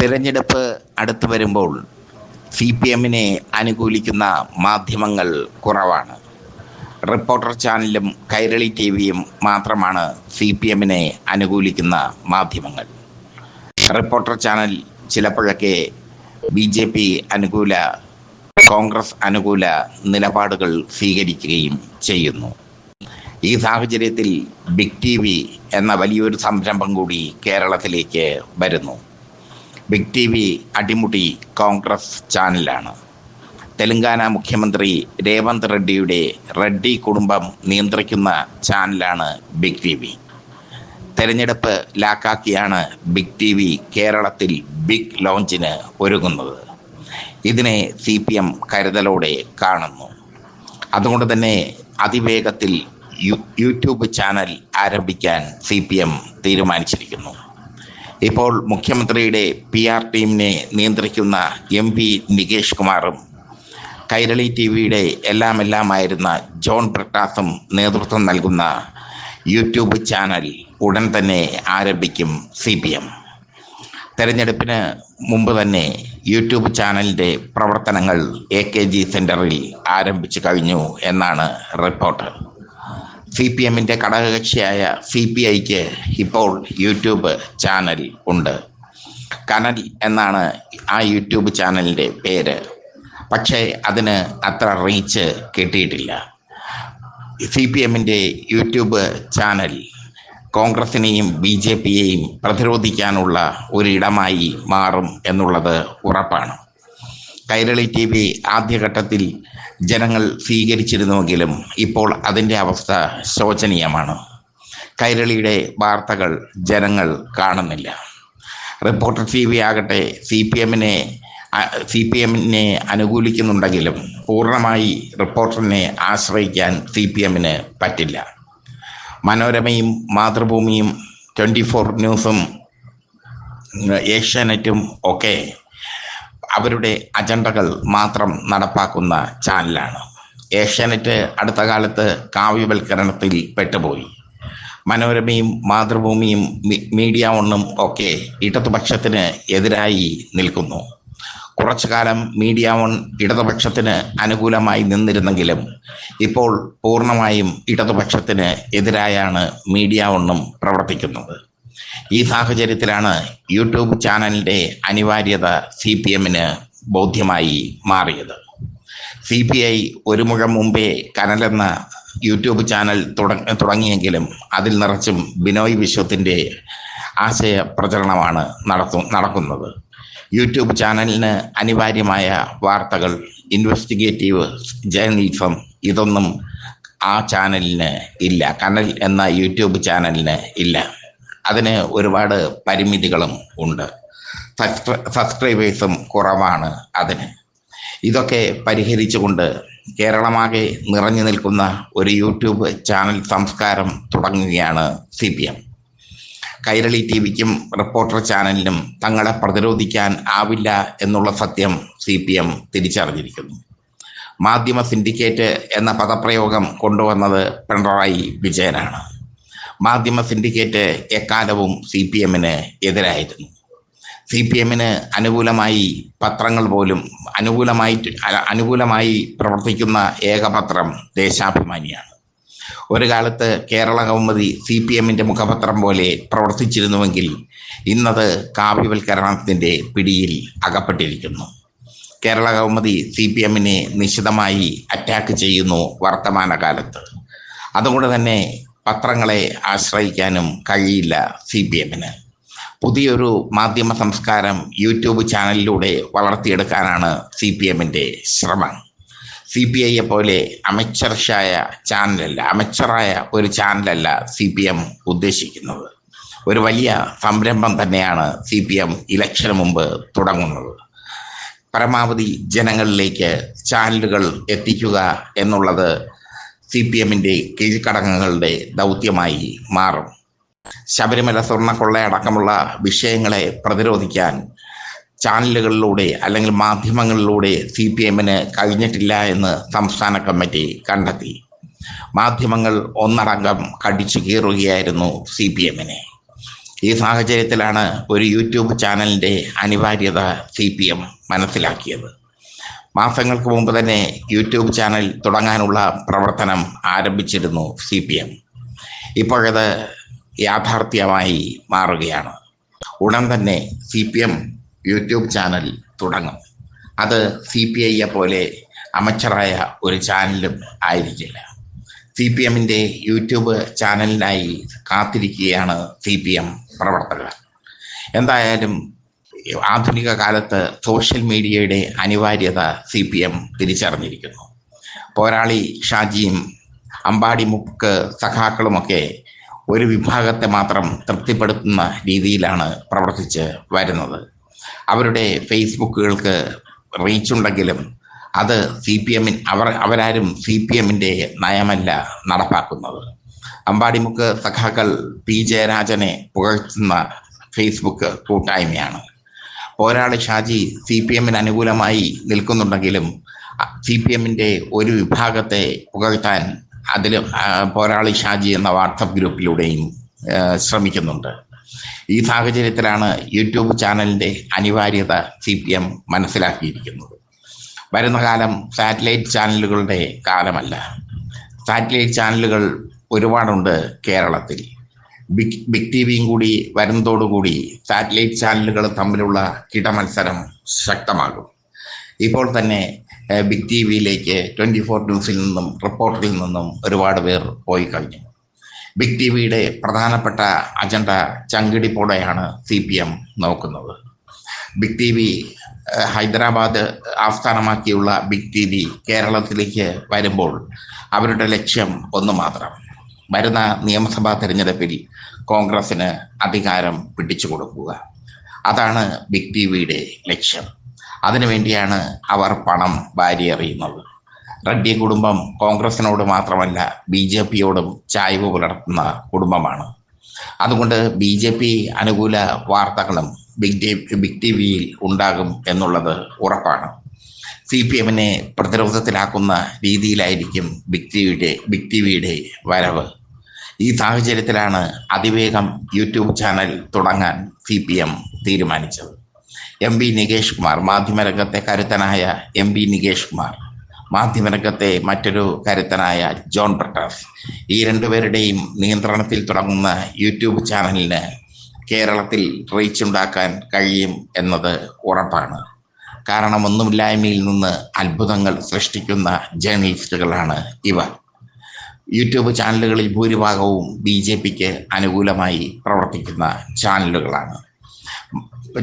തിരഞ്ഞെടുപ്പ് അടുത്തു വരുമ്പോൾ സി പി എമ്മിനെ അനുകൂലിക്കുന്ന മാധ്യമങ്ങൾ കുറവാണ്. റിപ്പോർട്ടർ ചാനലും കൈരളി ടി വിയും മാത്രമാണ് സി പി എമ്മിനെ അനുകൂലിക്കുന്ന മാധ്യമങ്ങൾ. റിപ്പോർട്ടർ ചാനൽ ചിലപ്പോഴൊക്കെ ബി ജെ പി അനുകൂല കോൺഗ്രസ് അനുകൂല നിലപാടുകൾ സ്വീകരിക്കുകയും ചെയ്യുന്നു. ഈ സാഹചര്യത്തിൽ ബിഗ് ടി വി എന്ന വലിയൊരു സംരംഭം കൂടി കേരളത്തിലേക്ക് വരുന്നു. ബിഗ് ടി വി അടിമുടി കോൺഗ്രസ് ചാനലാണ്. തെലങ്കാന മുഖ്യമന്ത്രി രേവന്ത് റെഡ്ഡിയുടെ റെഡ്ഡി കുടുംബം നിയന്ത്രിക്കുന്ന ചാനലാണ് ബിഗ് ടി വി തെരഞ്ഞെടുപ്പ് ലാക്കാക്കിയാണ് ബിഗ് ടി വി കേരളത്തിൽ ബിഗ് ലോഞ്ചിന് ഒരുങ്ങുന്നത്. ഇതിനെ സി പി എം കരുതലോടെ കാണുന്നു. അതുകൊണ്ട് തന്നെ അതിവേഗത്തിൽ യൂട്യൂബ് ചാനൽ ആരംഭിക്കാൻ സി പി എം തീരുമാനിച്ചിരിക്കുന്നു. ഇപ്പോൾ മുഖ്യമന്ത്രിയുടെ പി ആർ ടീമിനെ നിയന്ത്രിക്കുന്ന എം പി നികേഷ് കുമാറും കൈരളി ടി വിയുടെ എല്ലാം എല്ലാമായിരുന്ന ജോൺ ബ്രിട്ടാസും നേതൃത്വം നൽകുന്ന യൂട്യൂബ് ചാനൽ ഉടൻ തന്നെ ആരംഭിക്കും സി പി എം. തെരഞ്ഞെടുപ്പിന് മുമ്പ് തന്നെ യൂട്യൂബ് ചാനലിന്റെ പ്രവർത്തനങ്ങൾ എ കെ ജി സെന്ററിൽ ആരംഭിച്ചു കഴിഞ്ഞു എന്നാണ് റിപ്പോർട്ട്. സി പി എമ്മിന്റെ ഘടകകക്ഷിയായ സി പി ഐക്ക് ഇപ്പോൾ യൂട്യൂബ് ചാനൽ ഉണ്ട്. കനൽ എന്നാണ് ആ യൂട്യൂബ് ചാനലിന്റെ പേര്. പക്ഷേ അതിന് അത്ര റീച്ച് കിട്ടിയിട്ടില്ല. സി പി എമ്മിന്റെ യൂട്യൂബ് ചാനൽ കോൺഗ്രസിനെയും ബി ജെ പിയെയും പ്രതിരോധിക്കാനുള്ള ഒരിടമായി മാറും എന്നുള്ളത് ഉറപ്പാണ്. കൈരളി ടി വി ആദ്യഘട്ടത്തിൽ ജനങ്ങൾ സ്വീകരിച്ചിരുന്നുവെങ്കിലും ഇപ്പോൾ അതിന്റെ അവസ്ഥ ശോചനീയമാണ്. കൈരളിയുടെ വാർത്തകൾ ജനങ്ങൾ കാണുന്നില്ല. റിപ്പോർട്ടർ ടി വി ആകട്ടെ സി പി എമ്മിനെ സി പി എമ്മിനെ അനുകൂലിക്കുന്നുണ്ടെങ്കിലും പൂർണമായി റിപ്പോർട്ടറിനെ ആശ്രയിക്കാൻ സി പി എമ്മിന് പറ്റില്ല. മനോരമയും മാതൃഭൂമിയും ട്വന്റി ഫോർ ന്യൂസും ഏഷ്യാനെറ്റും ഒക്കെ അവരുടെ അജണ്ടകൾ മാത്രം നടപ്പാക്കുന്ന ചാനലാണ്. ഏഷ്യാനെറ്റ് അടുത്ത കാലത്ത് കാവ്യവൽക്കരണത്തിൽ പെട്ടുപോയി. മനോരമയും മാതൃഭൂമിയും മീഡിയ ഒന്നും ഒക്കെ ഇടതുപക്ഷത്തിന് എതിരായി നിൽക്കുന്നു. കുറച്ചു കാലം മീഡിയ വൺ ഇടതുപക്ഷത്തിന് അനുകൂലമായി നിന്നിരുന്നെങ്കിലും ഇപ്പോൾ പൂർണമായും ഇടതുപക്ഷത്തിന് എതിരായാണ് മീഡിയ ഒന്നും പ്രവർത്തിക്കുന്നത്. ഈ സാഹചര്യത്തിലാണ് യൂട്യൂബ് ചാനലിന്റെ അനിവാര്യത സി പി എമ്മിന് ബോധ്യമായി മാറിയത്. സി പി ഐ ഒരു മുഴം മുമ്പേ കനലെന്ന യൂട്യൂബ് ചാനൽ തുടങ്ങിയെങ്കിലും അതിൽ നിറച്ചും ബിനോയ് വിശ്വത്തിന്റെ ആശയ പ്രചരണമാണ് നടത്തു നടക്കുന്നത്. യൂട്യൂബ് ചാനലിന് അനിവാര്യമായ വാർത്തകൾ ഇൻവെസ്റ്റിഗേറ്റീവ് ജേർണലിസം ഇതൊന്നും ആ ചാനലിന് ഇല്ല. കനൽ എന്ന യൂട്യൂബ് ചാനലിന് ഇല്ല. അതിന് ഒരുപാട് പരിമിതികളും ഉണ്ട്. സബ്സ്ക്രൈബേഴ്സും കുറവാണ് അതിന്. ഇതൊക്കെ പരിഹരിച്ചുകൊണ്ട് കേരളമാകെ നിറഞ്ഞു നിൽക്കുന്ന ഒരു യൂട്യൂബ് ചാനൽ സംസ്കാരം തുടങ്ങുകയാണ് C P M. Kairali T വിക്കും reporter ചാനലിനും തങ്ങളെ പ്രതിരോധിക്കാൻ ആവില്ല എന്നുള്ള സത്യം സി പി എം തിരിച്ചറിഞ്ഞിരിക്കുന്നു. മാധ്യമ സിൻഡിക്കേറ്റ് എന്ന പദപ്രയോഗം കൊണ്ടുവന്നത് പിണറായി വിജയനാണ്. മാധ്യമ സിൻഡിക്കേറ്റ് എക്കാലവും സി പി എമ്മിന് എതിരായിരുന്നു. സി പി എമ്മിന് അനുകൂലമായി പത്രങ്ങൾ പോലും അനുകൂലമായി അനുകൂലമായി പ്രവർത്തിക്കുന്ന ഏകപത്രം ദേശാഭിമാനിയാണ്. ഒരു കാലത്ത് കേരള കൗമുദി സി പി എമ്മിന്റെ മുഖപത്രം പോലെ പ്രവർത്തിച്ചിരുന്നുവെങ്കിൽ ഇന്നത് കാവ്യവൽക്കരണത്തിന്റെ പിടിയിൽ അകപ്പെട്ടിരിക്കുന്നു. കേരള കൗമുദി സി പി എമ്മിനെ നിശിതമായി അറ്റാക്ക് ചെയ്യുന്നു വർത്തമാനകാലത്ത്. അതുകൊണ്ട് തന്നെ പത്രങ്ങളെ ആശ്രയിക്കാനും കഴിയില്ല സി പി എമ്മിന് പുതിയൊരു മാധ്യമ സംസ്കാരം യൂട്യൂബ് ചാനലിലൂടെ വളർത്തിയെടുക്കാനാണ് സി പി എമ്മിന്റെ ശ്രമം. സി പി ഐയെ പോലെ അമച്ചർഷായ ചാനലല്ല അമച്ചറായ ഒരു ചാനലല്ല സി പി എം ഉദ്ദേശിക്കുന്നത്. ഒരു വലിയ സംരംഭം തന്നെയാണ് സി പി എം ഇലക്ഷന് മുമ്പ് തുടങ്ങുന്നത്. പരമാവധി ജനങ്ങളിലേക്ക് ചാനലുകൾ എത്തിക്കുക എന്നുള്ളത് സി പി എമ്മിന്റെ കീഴ്ഘടകങ്ങളുടെ ദൗത്യമായി മാറും. ശബരിമല സ്വർണക്കൊള്ളയടക്കമുള്ള വിഷയങ്ങളെ പ്രതിരോധിക്കാൻ ചാനലുകളിലൂടെ അല്ലെങ്കിൽ മാധ്യമങ്ങളിലൂടെ സി പി എമ്മിന് കഴിഞ്ഞിട്ടില്ല എന്ന് സംസ്ഥാന കമ്മിറ്റി കണ്ടെത്തി. മാധ്യമങ്ങൾ ഒന്നടങ്കം കടിച്ചു കീറുകയായിരുന്നു സി പി എമ്മിനെ ഈ സാഹചര്യത്തിലാണ് ഒരു യൂട്യൂബ് ചാനലിന്റെ അനിവാര്യത സി പി എം മനസ്സിലാക്കിയത്. മാസങ്ങൾക്ക് മുമ്പ് തന്നെ യൂട്യൂബ് ചാനൽ തുടങ്ങാനുള്ള പ്രവർത്തനം ആരംഭിച്ചിരുന്നു സി പി എം ഇപ്പോഴത് യാഥാർത്ഥ്യമായി മാറുകയാണ്. ഉടൻ തന്നെ C P M YouTube channel തുടങ്ങും. അത് സി പി ഐയെ പോലെ അമച്ചറായ ഒരു ചാനലും ആയിരിക്കില്ല. സി പി എമ്മിന്റെ യൂട്യൂബ് ചാനലിനായി കാത്തിരിക്കുകയാണ് സി പി എം പ്രവർത്തകർ. എന്തായാലും ആധുനിക കാലത്ത് സോഷ്യൽ മീഡിയയുടെ അനിവാര്യത സി പി എം തിരിച്ചറിഞ്ഞിരിക്കുന്നു. പോരാളി ഷാജിയും അമ്പാടി മുക്ക് സഖാക്കളുമൊക്കെ ഒരു വിഭാഗത്തെ മാത്രം തൃപ്തിപ്പെടുത്തുന്ന രീതിയിലാണ് പ്രവർത്തിച്ച് വരുന്നത്. അവരുടെ ഫേസ്ബുക്കുകൾക്ക് റീച്ച് ഉണ്ടെങ്കിലും അത് സി പി എമ്മിൻ അവർ അവരാരും സി പി എമ്മിന്റെ നയമല്ല നടപ്പാക്കുന്നത്. അമ്പാടിമുക്ക് സഖാക്കൾ പി ജയരാജനെ പുകഴ്ത്തുന്ന ഫേസ്ബുക്ക് കൂട്ടായ്മയാണ്. പോരാളി ഷാജി സി പി എമ്മിന് അനുകൂലമായി നിൽക്കുന്നുണ്ടെങ്കിലും സി പി എമ്മിന്റെ ഒരു വിഭാഗത്തെ പുകഴ്ത്താൻ അതിൽ പോരാളി ഷാജി എന്ന വാട്സപ്പ് ഗ്രൂപ്പിലൂടെയും ശ്രമിക്കുന്നുണ്ട്. ഈ സാഹചര്യത്തിലാണ് യൂട്യൂബ് ചാനലിന്റെ അനിവാര്യത സി പി എം മനസ്സിലാക്കിയിരിക്കുന്നത്. വരുന്ന കാലം സാറ്റലൈറ്റ് ചാനലുകളുടെ കാലമല്ല. സാറ്റലൈറ്റ് ചാനലുകൾ ഒരുപാടുണ്ട് കേരളത്തിൽ. ബിഗ് ബിഗ് ടി വിയും കൂടി വരുന്നതോടുകൂടി സാറ്റലൈറ്റ് ചാനലുകൾ തമ്മിലുള്ള കിടമത്സരം ശക്തമാകും. ഇപ്പോൾ തന്നെ ബിഗ് ടി വിയിലേക്ക് ട്വന്റി ഫോർ ന്യൂസിൽ നിന്നും റിപ്പോർട്ടറിൽ നിന്നും ഒരുപാട് പേർ പോയി കഴിഞ്ഞു. ബിഗ് ടി വിയുടെ പ്രധാനപ്പെട്ട അജണ്ട ചങ്കിടിപ്പോടെയാണ് സി പി എം നോക്കുന്നത്. ബിഗ് ടി വി ഹൈദരാബാദ് ആസ്ഥാനമാക്കിയുള്ള ബിഗ് ടി വി കേരളത്തിലേക്ക് വരുമ്പോൾ അവരുടെ ലക്ഷ്യം ഒന്ന് മാത്രം. വരുന്ന നിയമസഭാ തെരഞ്ഞെടുപ്പിൽ കോൺഗ്രസിന് അധികാരം പിടിച്ചു കൊടുക്കുക. അതാണ് ബിഗ് ടി വിയുടെ ലക്ഷ്യം. അതിനുവേണ്ടിയാണ് അവർ പണം വാരി എറിയുന്നത്. റെഡ്ഡി കുടുംബം കോൺഗ്രസിനോട് മാത്രമല്ല ബി ജെ പിയോടും ചായ്വ് പുലർത്തുന്ന കുടുംബമാണ്. അതുകൊണ്ട് ബി ജെ പി അനുകൂല വാർത്തകളും ബിഗ് ടി ബിഗ് ടി വിയിൽ ഉണ്ടാകും എന്നുള്ളത് ഉറപ്പാണ്. സി പി എമ്മിനെ പ്രതിരോധത്തിലാക്കുന്ന രീതിയിലായിരിക്കും ബിഗ് ടി വിയുടെ ബിഗ് ടി വിയുടെ വരവ്. ഈ സാഹചര്യത്തിലാണ് അതിവേഗം യൂട്യൂബ് ചാനൽ തുടങ്ങാൻ സി പി എം തീരുമാനിച്ചത്. എം പി നികേഷ് കുമാർ മാധ്യമരംഗത്തെ കരുത്തനായ എം പി നികേഷ് കുമാർ മാധ്യമരംഗത്തെ മറ്റൊരു കരുത്തനായ ജോൺ പ്രകാശ്. ഈ രണ്ടുപേരുടെയും നിയന്ത്രണത്തിൽ തുടങ്ങുന്ന യൂട്യൂബ് ചാനലിന് കേരളത്തിൽ റീച്ച് ഉണ്ടാക്കാൻ കഴിയും എന്നത് ഉറപ്പാണ്. കാരണം ഒന്നുമില്ലായ്മയിൽ നിന്ന് അത്ഭുതങ്ങൾ സൃഷ്ടിക്കുന്ന ജേർണലിസ്റ്റുകളാണ് ഇവർ. യൂട്യൂബ് ചാനലുകളിൽ ഭൂരിഭാഗവും ബി ജെ പിക്ക് അനുകൂലമായി പ്രവർത്തിക്കുന്ന ചാനലുകളാണ്.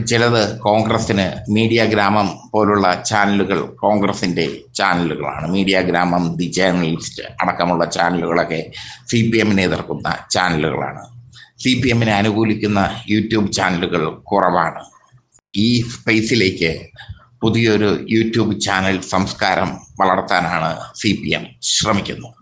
ചിലത് കോൺഗ്രസിന് മീഡിയ ഗ്രാമം പോലുള്ള ചാനലുകൾ കോൺഗ്രസിന്റെ ചാനലുകളാണ്. മീഡിയ ഗ്രാമം ദി ജേർണലിസ്റ്റ് അടക്കമുള്ള ചാനലുകളൊക്കെ സി പി എമ്മിനെ എതിർക്കുന്ന ചാനലുകളാണ്. സി പി എമ്മിനെ അനുകൂലിക്കുന്ന യൂട്യൂബ് ചാനലുകൾ കുറവാണ്. ഈ സ്പേസിലേക്ക് പുതിയൊരു യൂട്യൂബ് ചാനൽ സംസ്കാരം വളർത്താനാണ് സി പി എം ശ്രമിക്കുന്നത്.